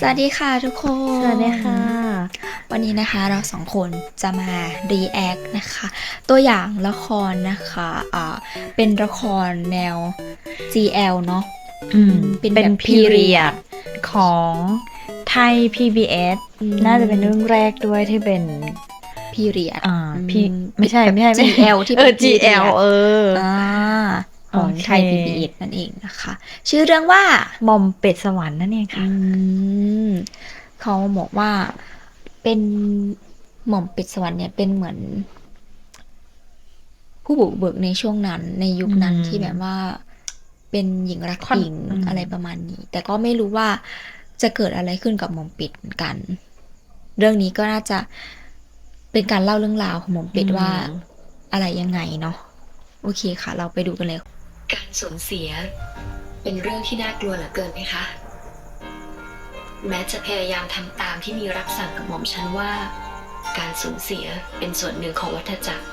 สวัสดีค่ะทุกคน สวัสดีค่ะ วันนี้นะคะเราสองคนจะมา react นะคะ ตัวอย่างละครนะคะอ่าเป็นละครแนว GL เนาะอืมเป็นเป็นแบบพีเรีย period ดของไทย PBS อืมน่าจะเป็นเรื่องแรกด้วยที่เป็น period อ่าอืมพี่ไม่ใช่ไม่ใช่ไม่ใช่ GL ที่เอเป็อน GL period เอออ่า ของโอเคไทย PBS นั่นเองนะคะ ชื่อเรื่องว่าหมอมเป็ดสวรรค์นั่นเองค่ะอืมเขาบอกว่าเป็นหม่อมเป็ดสวรรค์เนี่ยเป็นเหมือน ผู้บุกเบิกในช่วงนั้น ในยุคนั้นอืมที่แบบว่าเป็นหญิงรักค่อนหญิงอืมอะไรประมาณนี้ แต่ก็ไม่รู้ว่าจะเกิดอะไรขึ้นกับหม่อมเป็ดเหมือนกัน เรื่องนี้ก็น่าจะเป็นการเล่าเรื่องราวของหม่อมเป็ดว่าอะไรยังไงเนาะโอเคค่ะ เราไปดูกันเลย การสูญเสีย เป็นเรื่องที่น่ากลัวเหลือเกินไหมคะ แม้จะพยายามทำตามที่มีรับสั่งกับหม่อมฉันว่า การสูญเสียเป็นส่วนหนึ่งของวัฏจักร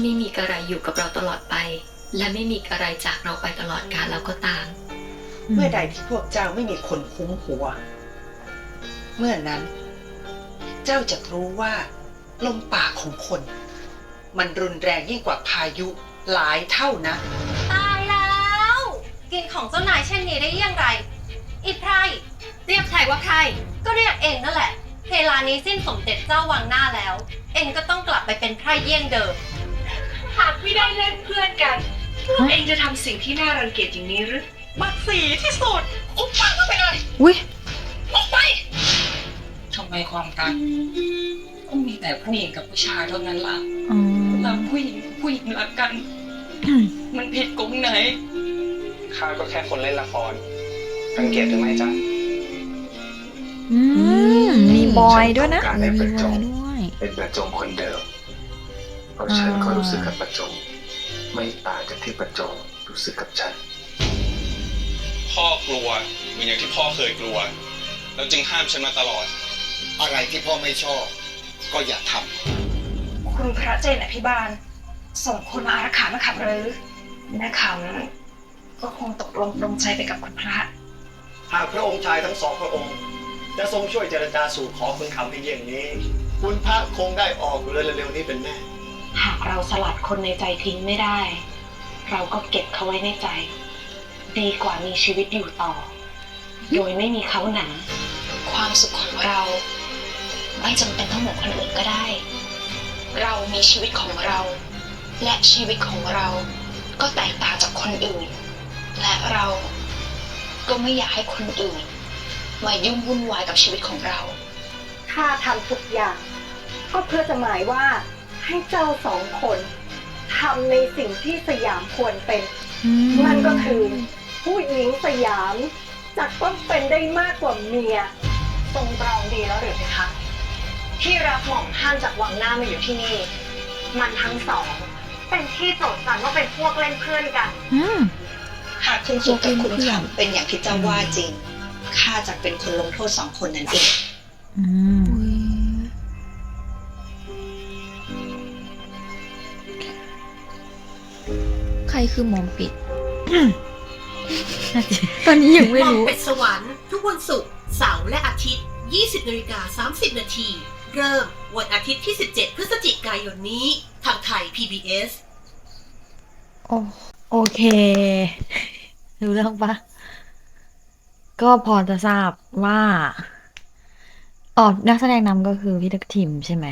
ไม่มีอะไรอยู่กับเราตลอดไป และไม่มีอะไรจากเราไปตลอดกาลแล้วก็ตาม เมื่อใดที่พวกเจ้าไม่มีคนคุ้มหัว เมื่อนั้น เจ้าจะรู้ว่า ลมปากของคน มันรุนแรงยิ่งกว่าพายุหลายเท่านะ กินของเจ้านายเช่นนี้ได้อย่างไร อีไพรเรียกใครว่าใคร ก็เรียกเองนั่นแหละเวลานี้สิ้นสมเด็จเจ้าวังหน้าแล้ว เองก็ต้องกลับไปเป็นไพรเยี่ยงเดิม หากไม่ได้เล่นเพื่อนกันพวกเองจะทำสิ่งที่น่ารังเกียจอย่างนี้หรือบักสีที่สุดอุบปากไปเลยอุ้ยออกไปทำไมความรักก็มีแต่ผู้หญิงกับผู้ชายเท่านั้นล่ะอ๋อเราผู้หญิงผู้หญิงรักกัน มันผิดกงไหน ข้าก็แค่คนเล่นละครรังเกียจหรือไม่จ๊ะ อืม มีบอยด้วยนะการมีให้มีประวจองค์ด้วย เป็นประจงคนเดิมเพราะฉันก็รู้สึกกับประจง ไม่ต่างจากที่ประจงรู้สึกกับฉัน พ่อกลัวเหมือนอย่างที่พ่อเคยกลัว แล้วจึงห้ามฉันมาตลอด อะไรที่พ่อไม่ชอบ ก็อย่าทคุณพระเจนอภิบาล ส่งคนมาอารักขามาขับหรือแม่คำ ก็คงตกลงปรงใจไปกับคุณพระำหากพระองค์ชายทั้งสองพระองค์จะทรงช่วยเจรจาสู่ขอคุณคำเป็นอย่างนี้ คุณพระคงได้ออกเรือเร็วๆนี้เป็นแน่หากเราสลัดคนในใจทิ้งไม่ได้ เราก็เก็บเขาไว้ในใจ ดีกว่ามีชีวิตอยู่ต่อ โดยไม่มีเขาหนาความสุขของเรา ไม่จำเป็นต้องเหมือนคนอื่นก็ได้ เรามีชีวิตของเรา และชีวิตของเราก็แตกต่างจากคนอื่น และเราก็ไม่อยากให้คนอื่น มายุ่งวุ่นวายกับชีวิตของเรา ข้าทำทุกอย่าง ก็เพื่อจะหมายว่าให้เจ้าสองคนทำในสิ่งที่สยามควรเป็น นั่นก็คือ ผู้หญิงสยามจะต้องเป็นได้มากกว่าเมีย ทรงตรองดีแล้วหรือไหมคะที่รับหม่อมท่านจากวังหน้ามาอยู่ที่นี่ มันทั้งสอง เป็นที่โจทย์จันว่าเป็นพวกเล่นเพื่อนกัน อืม หากคุณสุขกับคุณขำเป็นอย่างที่เจ้าว่าจริงข้าจะเป็นคนลงโทษสองคนนั้นเองอืมอุ๊ยใครคือหมอมเป็ดตอนนี้ยังไม่รู้ เป็ดสวรรค์ทุกวันศุกร์เสาร์และอาทิตย์ 20นาฬิกา30 นาที เริ่มวันอาทิตย์ที่ 17 พฤศจิกายนนี้ ทางไทย PBS โอโอเค รู้เรื่องปะก็พอจะทราบว่าอ๋อนักแสดงนำก็คือพี่ทักทิมใช่ไหม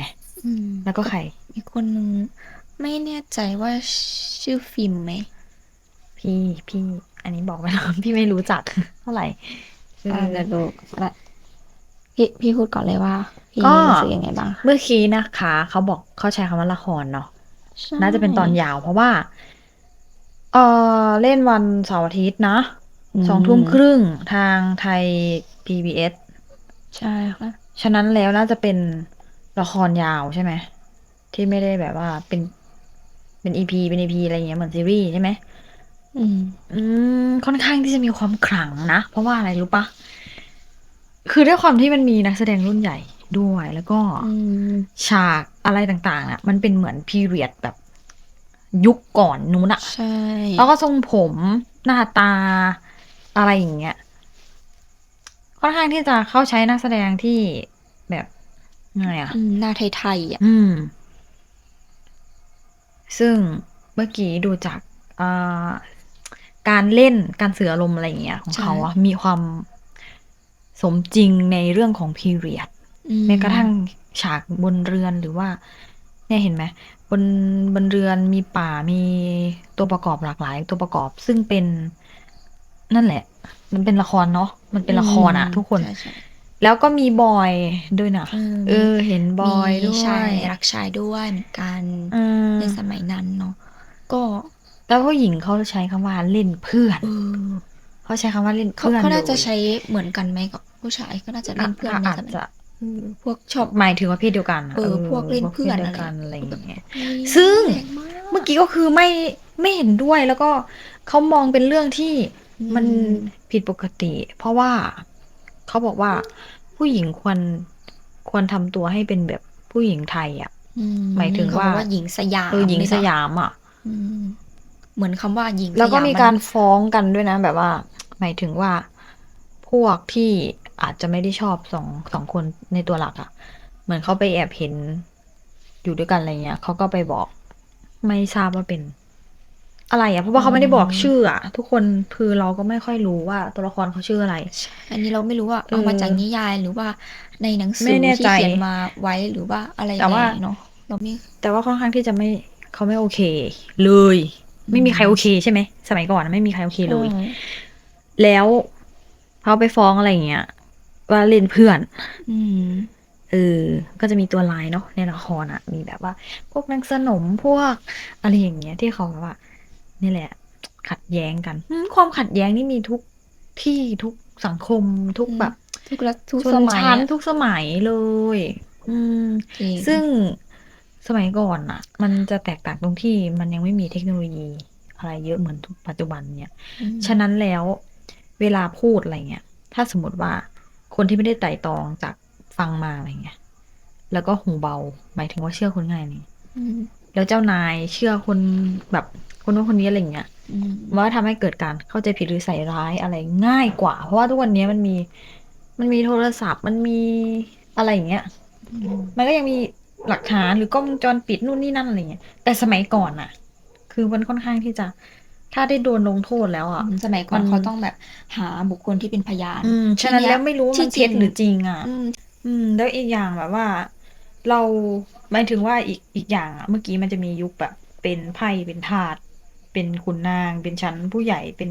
อืมแล้วก็ใคร อีกคนนึงไม่แน่ใจว่าชื่อฟิล์มไหม พี่พี่ อันนี้บอกไปแล้ว พี่ไม่รู้จัก เท่าไหร่เออ่าอเดี๋ยวดูละพี่พี่พูดก่อนเลยว่า พี่ก็ รู้สึกยังไงบ้างคะเมื่อกี้นะคะ เขาบอกเขาใช้คำว่าละครเนาะใช่น่าจะเป็นตอนยาวเพราะว่า เออเล่นวันเสาร์อาทิตย์นะสองทุ่มครึ่งทางไทย PBS ใช่ค่ะ ฉะนั้นแล้วน่าจะเป็นละครยาวใช่ไหม ที่ไม่ได้แบบว่าเป็นเป็นอีพีเป็นอีพีอะไรอย่างเงี้ยเหมือนซีรีส์ใช่ไหม อืม อืมค่อนข้างที่จะมีความขลังนะ เพราะว่าอะไรรู้ปะคือด้วยความที่มันมีนักแสดงรุ่นใหญ่ด้วยแล้วก็ อืม ฉากอะไรต่างๆอะ มันเป็นเหมือนพีเรียดแบบ ยุคก่อนนู้นอะใช่ แล้วก็ทรงผมหน้าตาอะไรอย่างเงี้ยค่อนค่อนข้างที่จะเข้าใช้นักแสดงที่แบบไงอะอืมหน้าไทยๆอะอืม ซึ่งเมื่อกี้ดูจากอ่าการเล่นการสื่ออารมณ์อะไรอย่างเงี้ย ของใช่เขาอะมีความสมจริงในเรื่องของพีเรียดอืมแม้กระทั่งฉากบนเรือนหรือว่า เนี่ยเห็นไหม บนบนเรือนมีป่ามีตัวประกอบหลากหลาย ตัวประกอบซึ่งเป็นนั่นแหละ มันเป็นละครเนาะมันเป็นละครอะทุกคน ใช่ใช่แล้วก็มีบอยด้วยนะอืมเออ เห็นบอยมีด้วยชายรักชายด้วยเหมือนกันอืมในสมัยนั้นเนาะก็แล้วผู้หญิงเขาใช้คำว่าเล่นเพื่อน เออเขาใช้คำว่าเล่นเขาเพื่อนเขาน่าจะลยใช้เหมือนกันไหมกับผู้ชายก็น่าจะเล่นเพื่อนในอาจสมัยจะเออ พวกชอบหมายถึงว่าเพศเดียวกันอะเออพวกเล่นเพื่อนพวกพศดียวอะไรกันอะไรอย่างเงี้ยเฮ้ย ซึ่ง แรงมาก เมื่อกี้ก็คือไม่ไม่เห็นด้วยแล้วก็เขามองเป็นเรื่องที่อืมมันผิดปกติ เพราะว่าเขาบอกว่าผู้หญิงควรควรทำตัวให้เป็นแบบผู้หญิงไทยอะ อืหมายถึงเขบว่าอกหญิงสยามเออหญิงนี่สปะยามอะ อืมเหมือนคำว่าหญิงแล้วก็สยมีการฟ้องกันด้วยนะ แบบว่า หมายถึงว่าพวกที่ อาจจะไม่ได้ชอบสองสองคนในตัวหลักอะ่ะ เหมือนเขาไปแอบเห็นอยู่ด้วยกันอะไรเงี้ยเขาก็ไปบอกไม่ทราบว่าเป็น อะไรอะ่ะเพราะว่าเขาไม่ได้บอกชื่ออะ่ะ ทุกคนคือเราก็ไม่ค่อยรู้ว่า ตัวละครเขาชื่ออะไร อันนี้เราไม่รู้ว่าเออเอามาจากนิยายหรือว่าในหนังสืไม่อแน่ที่ใจเขียนมาไว้หรือว่าอะไรแต่ว่ายังไงเนาะเราไม่แต่ว่าค่อนข้างที่จะไม่เขาไม่โอเค เลย ไม่มีใครโอเคใช่ไหมสมัยก่อนอะไม่มีใครโอเคเลยออแล้วเขาไปฟ้องอะไรอย่างเงี้ย ว่าเล่นเพื่อน อืมเออ ก็จะมีตัวลายเนาะในละครอะมีแบบว่า พวกนางสนมพวก อะไรอย่างเงี้ย ที่เขาแบบว่า นี่แหละ ขัดแย้งกันอืมความขัดแย้งนี่มีทุกที่ทุกสังคมทุกอืมแบบทุกรัฐทุกชสนมัยชั้นอะทุกสมัยเลย อืม จริงซึ่งสมัยก่อนอะมันจะแตกต่างตรงที่มันยังไม่มีเทคโนโลยี อะไรเยอะเหมือนทุกปัจจุบันเนี่ย อืม ฉะนั้นแล้วเวลาพูดอะไรเงี้ย ถ้าสมมติว่า คนที่ไม่ได้ไต่ตองจากฟังมาอะไรเงี้ย แล้วก็หูเบา หมายถึงว่าเชื่อคนง่ายนี่แล้วเจ้านายเชื่อคนแบบคนนู้นคนนี้อะไรเงี้ยว่าทำให้เกิดการเข้าใจผิดหรือใส่ร้ายอะไรง่ายกว่า เพราะว่าทุกวันนี้มันมี มันมีโทรศัพท์ มันมีอะไรอย่างเงี้ย มันก็ยังมีหลักฐานหรือกล้องวงจรปิดนู่นนี่นั่นอะไรเงี้ย แต่สมัยก่อนอะคือมันค่อนข้างที่จะ ถ้าได้โดนลงโทษแล้วอะสมัยก่อนมันเขาต้องแบบหาบุคคลที่เป็นพยานอืมฉะนั้นทีเยแล้วไม่รู้ว่ามันที่จริเท็งจหรือจริงอะอืมอืม แล้วอีกอย่างแบบว่า เราหมายถึงว่าอีกอีกอย่างอะเมื่อกี้มันจะมียุคแบบ เป็นไพ่เป็นทาสเป็นขุนนาง เป็นชั้นผู้ใหญ่เป็น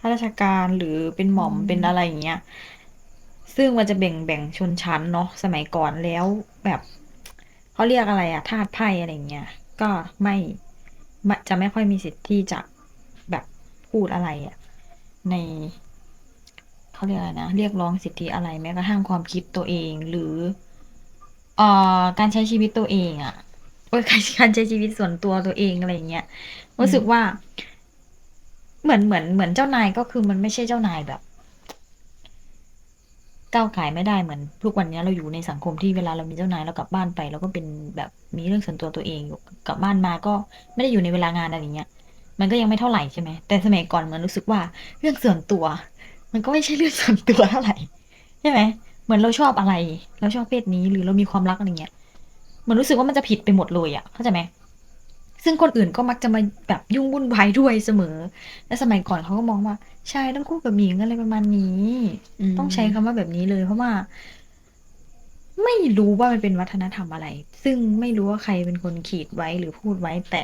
ข้าราชการหรือเป็นหม่อมอืมเป็นอะไรอย่างเงี้ยซึ่งมันจะแบ่งแบ่งชนชั้นเนาะสมัยก่อนแล้วแบบเขาเรียกอะไรอะทาสไพ่อะไรอย่างเงี้ยก็ไม่ไม่จะไม่ค่อยมีสิทธิ์ที่จะแบบ พูดอะไรอะในเขาเรียกอะไรนะ เรียกร้องสิทธิอะไรแม้กระทั่งความคิดตัวเองหรือเอ่อการใช้ชีวิตตัวเองอะโอ้ยการใช้ชีวิตส่วนตัวตัวเองอะไรอย่างเงี้ยรู้สึกว่า เหมือนเหมือนเหมือนเจ้านายก็คือมันไม่ใช่เจ้านายแบบก้าวไก่ายไม่ได้เหมือนทุกวันนี้เราอยู่ในสังคมที่เวลาเรามีเจ้านายเรากลับบ้านไปเราก็เป็นแบบมีเรื่องส่วนตัวตัวเองอยู่กลับบ้านมาก็ไม่ได้อยู่ในเวลางานอะไรอย่างเงี้ย มันก็ยังไม่เท่าไหร่ใช่ไหมแต่สมัยก่อนเหมือนรู้สึกว่าเรื่องส่วนตัว มันก็ไม่ใช่เรื่องส่วนตัวเท่าไหร่ใช่ไหมเหมือนเราชอบอะไร เราชอบเพศนี้หรือเรามีความรักอะไรเงี้ยเหมือนรู้สึกว่ามันจะผิดไปหมดเลยอะเข้าใจไหมซึ่งคนอื่นก็มักจะมาแบบยุ่งวุ่นวายด้วยเสมอ และสมัยก่อนเขาก็มองว่าชายต้องคู่กับหญิงอะไรประมาณนี้มต้องใช้คำว่าแบบนี้เลย เพราะว่า ไม่รู้ว่ามันเป็นวัฒนธรรมอะไร ซึ่งไม่รู้ว่าใครเป็นคนขีดไว้หรือพูดไว้แต่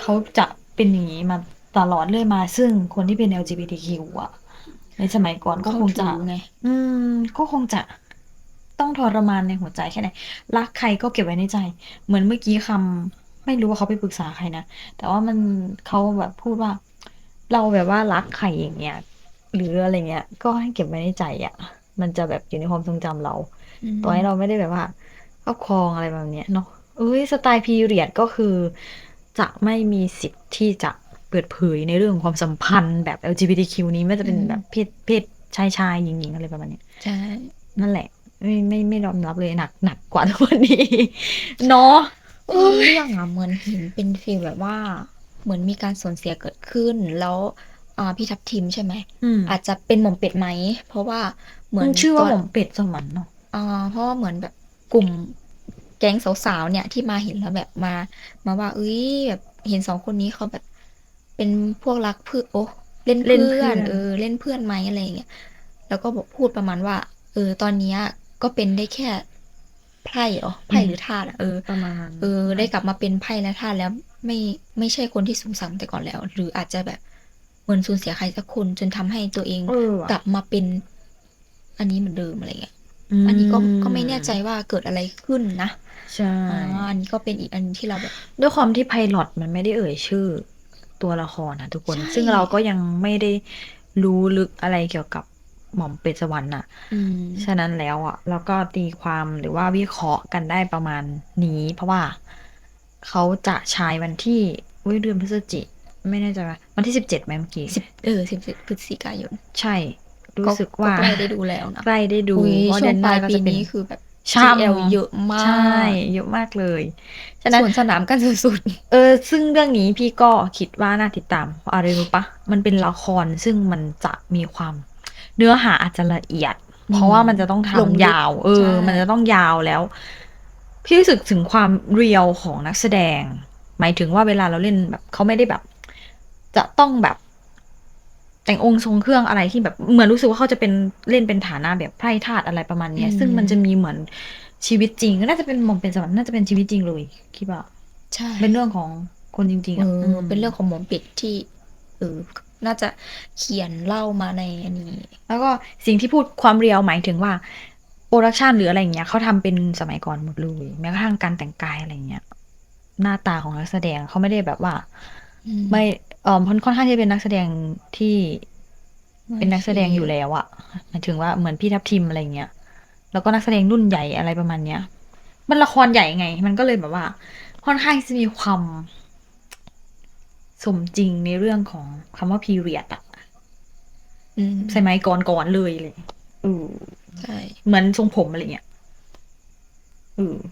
เขาจะเป็นอย่างนี้มาตลอดเรื่อยมา ซึ่งคนที่เป็น LGBTQ อะ ในสมัยก่อนก็คงจะเขาถือไง อืม ก็คงจะต้องทรมานในหัวใจแค่ไหนรักใครก็เก็บไว้ในใจ เหมือนเมื่อกี้คำไม่รู้ว่าเขาไปปรึกษาใครนะ แต่ว่ามันเขาแบบพูดว่า เราแบบว่ารักใครอย่างเงี้ย หรืออะไรเงี้ย ก็ให้เก็บไว้ในใจอะ มันจะแบบอยู่ในความทรงจำเรามต่อให้เราไม่ได้แบบว่าครอบครองอะไรแบบเนี้ยเนาะเอ้ยสไตล์พีเรียดก็คือ จะไม่มีสิทธิ์ที่จะเปิดเผยในเรื่องของความสัมพันธ์แบบ LGBTQ นี้ไม่ว่าจะเป็นแบบเพศเพศชายชายหญิงหญิงอะไรประมาณเนี้ยใช่ นั่นแหละ ไม่ไม่ไม่ยอมรับเลยหนักหนักกว่าทุกวันนี้เนาะเออเรื่องอะเหมือนเห็นเป็นฟีลแบบว่า เหมือนมีการสูญเสียเกิดขึ้นแล้วอ่าพี่ทับทิมใช่ไหมอืมอาจจะเป็นหม่อมเป็ดไหม เพราะว่าเหมือนชื่อว่าก่นหม่อมเป็ดสวรรค์เนาะอ่าเพราะว่าเหมือนแบบกลุ่ม แก๊งสาวๆเนี่ยที่มาเห็นแล้วแบบมา มาว่าเอ้ยแบบเห็นสองคนนี้เขาแบบ เป็นพวกรักเพื่อนโอ้เล่นเล่นเพื่อนเพื่อนเออ เล่นเพื่อนไหมอะไรอย่างเงี้ยแล้วก็บอกพูดประมาณว่า เออ ตอนเนี้ยก็เป็นได้แค่ไพร่เหรอไพร่หรือทาสอะเออประมาณนั้นเออ ได้กลับมาเป็นไพ่และทาสแล้วไม่ไม่ใช่คนที่สูงสังแต่ก่อนแล้ว หรืออาจจะแบบเหมือนสูญเสียใครสักคนจนทำให้ตัวเองเออว่ะกลับมาเป็น อันนี้เหมือนเดิมอะไรเงี้ยม อันนี้ก็ก็ไม่แน่ใจว่าเกิดอะไรขึ้นนะใช่อ่าอันนี้ก็เป็นอีกอันที่เราแบบ ด้วยความที่ไพลอตมันไม่ได้เอ่ยชื่อ ตัวละครนะทุกคนใช่ซึ่งเราก็ยังไม่ได้รู้ลึกอะไรเกี่ยวกับหม่อมเป็ดสวรรค์น่ะอืมฉะนั้นแล้วอะเราก็ตีความหรือว่าวิเคราะห์กันได้ประมาณนี้ เพราะว่าเขาจะฉายวันที่อุ้ยเดือนพฤศจิ ไม่แน่ใจว่าวันที่สิบเจ็ดไหมเมื่อกี้สิบเออสิบพฤศจิกายน ใช่ รู้สึกว่าใกล้ได้ดูแล้วนะใกล้ได้ดูอุ๊ยเพราะช่เดืวองนหปน้าลายก็ปีจะเป็นนี้คือแบบช่ำ GL เยอะมากใช่เยอะมากเลยฉะนั้นส่วนสนามกันสุดเออ ซึ่งเรื่องนี้พี่ก็คิดว่าน่าติดตามเพราะอะไรรู้ปะมันเป็นละครซึ่งมันจะมีความเนื้อหาอาจจะละเอียด เพราะว่ามันจะต้องลงลึกทำยาว เออใช่มันจะต้องยาวแล้ว พี่รู้สึกถึงความเรียลของนักแสดง หมายถึงว่าเวลาเราเล่นแบบเขาไม่ได้แบบ จะต้องแบบ แต่งองค์ทรงเครื่องอะไรที่แบบเหมือนรู้สึกว่าเขาจะเป็นเล่นเป็นฐานะแบบไพร่ทาสอะไรประมาณเนี้ย ซึ่งมันจะมีเหมือนชีวิตจริงน่าจะเป็นหมอมเป็นสวรรค์น่าจะเป็นชีวิตจริงเลยคิดว่าๆใช่เป็นเรื่องของคนจริงๆเออะอเป็นเรื่องของหมอมเป็ดที่เออน่าจะเขียนเล่ามาในอันนี้ แล้วก็สิ่งที่พูดความเรียวหมายถึงว่าโปรดักชันหรืออะไรอย่างเงี้ยเขาทำเป็นสมัยก่อนหมดเลยแม้กระทั่งการแต่งกายอะไรเงี้ย หน้าตาของนักแสดงเขาไม่ได้แบบว่าอืมไม่ เออค่อนข้างที่จะเป็นนักแสดงที่ไม่เป็นนักแสดงอยู่แล้วอะหมายถึงว่าเหมือนพี่ทับทิมอะไรเงี้ย แล้วก็นักแสดงรุ่นใหญ่อะไรประมาณเนี้ย มันละครใหญ่ไง มันก็เลยแบบว่า ค่อนข้างที่จะมีความสมจริงในเรื่องของคำว่าพีเรียดอะอืมสมัยก่อนก่อนๆเลยเลยเออใช่ เหมือนทรงผมอะไรเงี้ยเออ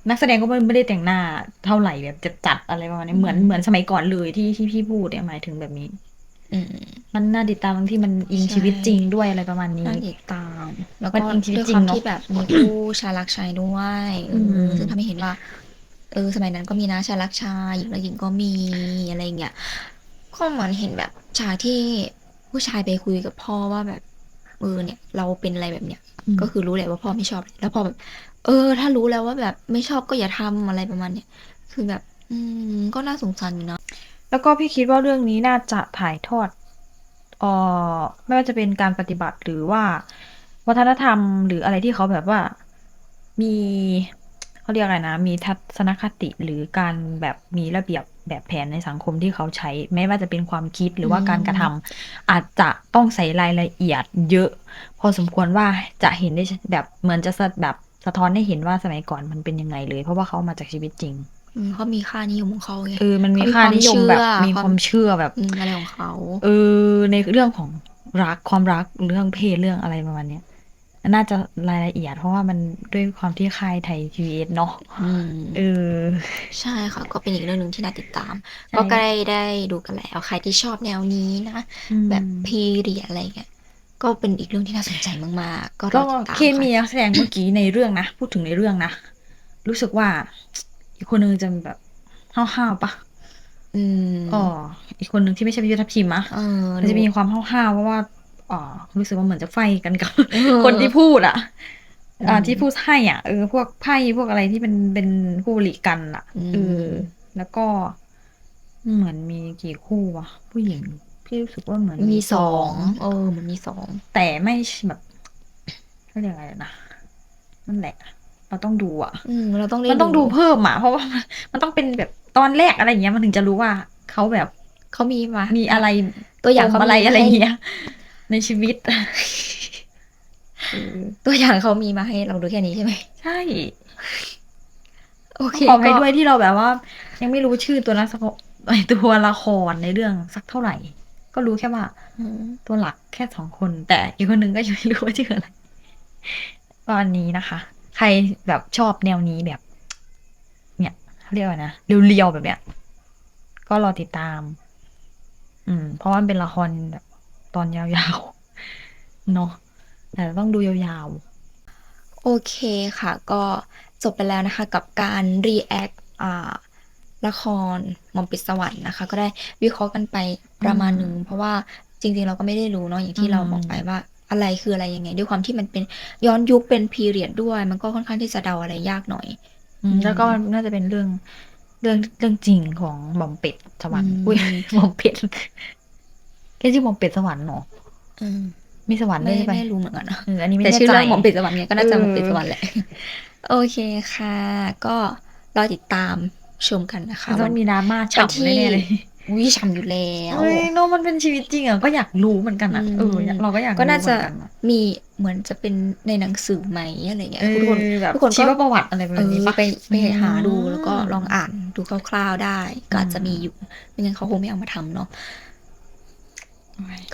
นักแสดงก็ไม่ไม่ได้แต่งหน้าเท่าไหร่แบบจะจัดอะไรประมาณนี้เหมือนเหมือนสมัยก่อนเลยที่ที่พี่พูดเนี่ยหมายถึงแบบนี้อืมมันน่าติดตามตรงที่มันอิงใช่ชีวิตจริงด้วยอะไรประมาณนี้น่าติดตาม แล้วมันก็อิงชีวิตด้วยจริควางมเนอะที่แบบมีผู้ชายรักชายด้วยเอออมซึ่งทำให้เห็นว่า เออสมัยนั้นก็มีนะชายรักชายหญิงรักหญิงก็มีอะไรอย่างเงี้ยก็เหมือนเห็นแบบฉากที่ผู้ชายไปคุยกับพ่อว่าแบบเออเนี่ย เราเป็นอะไรแบบเนี้ยก็คือรู้แหละว่าพ่อไม่ชอบ แล้วพอแบบ เออ ถ้ารู้แล้วว่าแบบไม่ชอบก็อย่าทำอะไรประมาณเนี้ยคือแบบ อืมก็น่าสงสารอยู่นะแล้วก็พี่คิดว่าเรื่องนี้น่าจะถ่ายทอดเอ่อไม่ว่าจะเป็นการปฏิบัติหรือว่า วัฒนธรรมหรืออะไรที่เขาแบบว่ามีเขาเรียกอะไรนะ มีทัศนคติหรือการแบบมีระเบียบแบบแผนในสังคมที่เขาใช้ ไม่ว่าจะเป็นความคิดหรือว่าการกระทำอาจจะต้องใส่รายละเอียดเยอะ พอสมควรว่าจะเห็นได้แบบเหมือนจะสะแบบ สะท้อนให้เห็นว่าสมัยก่อนมันเป็นยังไงเลย เพราะว่าเขามาจากชีวิตจริงอืมเขามีค่านิยมของเขาไงเออมันมีเขามีค่านิยมแบบความเชื่อมีความเชื่อแบบอืมอะไรของเขาเออในเรื่องของรักความรักเรื่องเพศเรื่องอะไรประมาณเนี้ยน่าจะรายละเอียดเพราะว่ามันด้วยความที่ค่ายไทยทีวีเอสเนาะอืมเออ ใช่ค่ะ ก็เป็นอีกเรื่องหนึ่งที่น่าติดตามใช่ก็ใกล้ได้ดูกันแล้ว ใครที่ชอบแนวนี้นะอืมแบบพีเรียดอะไรเงี้ย ก็เป็นอีกเรื่องที่น่าสนใจมาก ๆ ก็รก็อติดตามเคมีนักแสดงเมื่อกี้ในเรื่องนะ พูดถึงในเรื่องนะ รู้สึกว่า อีกคนนึงจะแบบห้าวๆปะอืมอ๋ออีกคนนึงที่ไม่ใช่พิยุทธพิมพ์อะเออมันจะมีความห้าวๆเพราะว่าอ๋อรู้สึกว่าเหมือนจะไฟกันกับ เออ คนที่พูดอะอ่าอืมที่พูดให้อะเออพวกไพ่พวกอะไรที่เป็นเป็นคู่หลีกันอะอืม เออแล้วก็เหมือนมีกี่คู่วะผู้หญิง พี่รู้สึกว่าเหมือนมีสองเออ มันมีสองแต่ไม่แบบเขาเรียกอะไรนะนั่นแหละ เราต้องดูอะอืมเราต้องได้มันต้องดูเพิ่มอะเพราะว่ามันมันต้องเป็นแบบตอนแรกอะไรอย่างเงี้ยมันถึงจะรู้ว่าเขาแบบเขามีมามีอะไรตัวอย่างเขาปมอะไรมีอะไรให้เงี้ย ในชีวิตตัวอย่างเขามีมาให้เราดูแค่นี้ใช่ไหมใช่โอเคขอไปก็ด้วยที่เราแบบว่า ยังไม่รู้ชื่อตัวนักแสดงไอ้ตัวละครในเรื่องสักเท่าไหร่ ก็รู้แค่ว่าอืมตัวหลักแค่สองคน แต่อีกคนหนึ่งก็ยังไม่รู้ว่าชื่ออะไรก็อันนี้นะคะ ใครแบบชอบแนวนี้แบบ เนี่ยเขาเรียกว่านะเรียวๆแบบเนี้ย ก็รอติดตาม อืม เพราะว่ามันเป็นละครแบบตอนยาวๆเนาะแต่ต้องดูยาวโอเคค่ะ ก็จบไปแล้วนะคะ กับการ react อ่า ละครหม่อมปิดสวรรค์นะคะ ก็ได้วิเคราะห์กันไปประมาณหนึ่งเพราะว่าจริง ๆ เราก็ไม่ได้รู้เนาะอย่างที่เราบอกไปว่าอะไรคืออะไรยังไง ด้วยความที่มันเป็นย้อนยุคเป็นพีเรียดด้วย มันก็ค่อนข้างที่จะเดาอะไรยากหน่อยๆอืมแล้วก็น่าจะเป็นเรื่องเรื่องเรื่องจริงของหม่อมเป็ดสวรรค์อืมอุ้ยหม่อมเป็ดแค่ชื่อหม่อมเป็ดสวรรค์เนาะอืมมีสวรรค์ด้ไม่วยใช่ปะไม่รู้เหมือนกันนะเอออันนี้ไม่แต่แน่ชื่อใจเรื่องหม่อมปิดสวรรค์เนี่ยก็น่าจะเออหม่อมปิดสวรรค์แหละโอเคค่ะ ก็รอติดตาม ชมกันนะคะมันต้องมีดราม่าวันฉ่ำที่แน่ๆเลยวิฉ่ำอยู่แล้วเฮ้ยเนอะมันเป็นชีวิตจริงอะก็อยากรู้เหมือนกันอะอืมเออเราก็อยากก็น่าจะรู้เหมือนกันอะมีเหมือนจะเป็นในหนังสือไหมอะไรเงี้ยเออทุกคนแบบทุกคนชีวก็ประวัติอะไรแบบเอนี้อปะไปไปหาดูอืมแล้วก็ลองอ่านดูคร่าวๆได้ ก็อาจจะมีอยู่ไม่งั้นเขาคงไม่เอามาทำเนาะ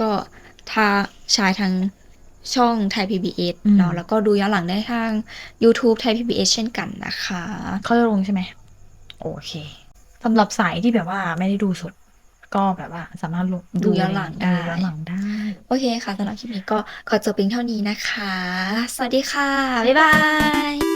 ก็ทางชายทางช่องไทย PBS อืมเนาะแล้วก็ดูย้อนหลังได้ทาง YouTube ไทย PBS เช่นกันนะคะ เขาจะลงใช่ไหม โอเคสำหรับสายที่แบบว่าไม่ได้ดูสด ก็แบบว่าสามารถลงดูย้อนหลังได้ย้อนหลังได้ โอเคค่ะสำหรับคลิปนี้ก็ขอจบเพียงเท่านี้นะคะ สวัสดีค่ะ บ๊ายบาย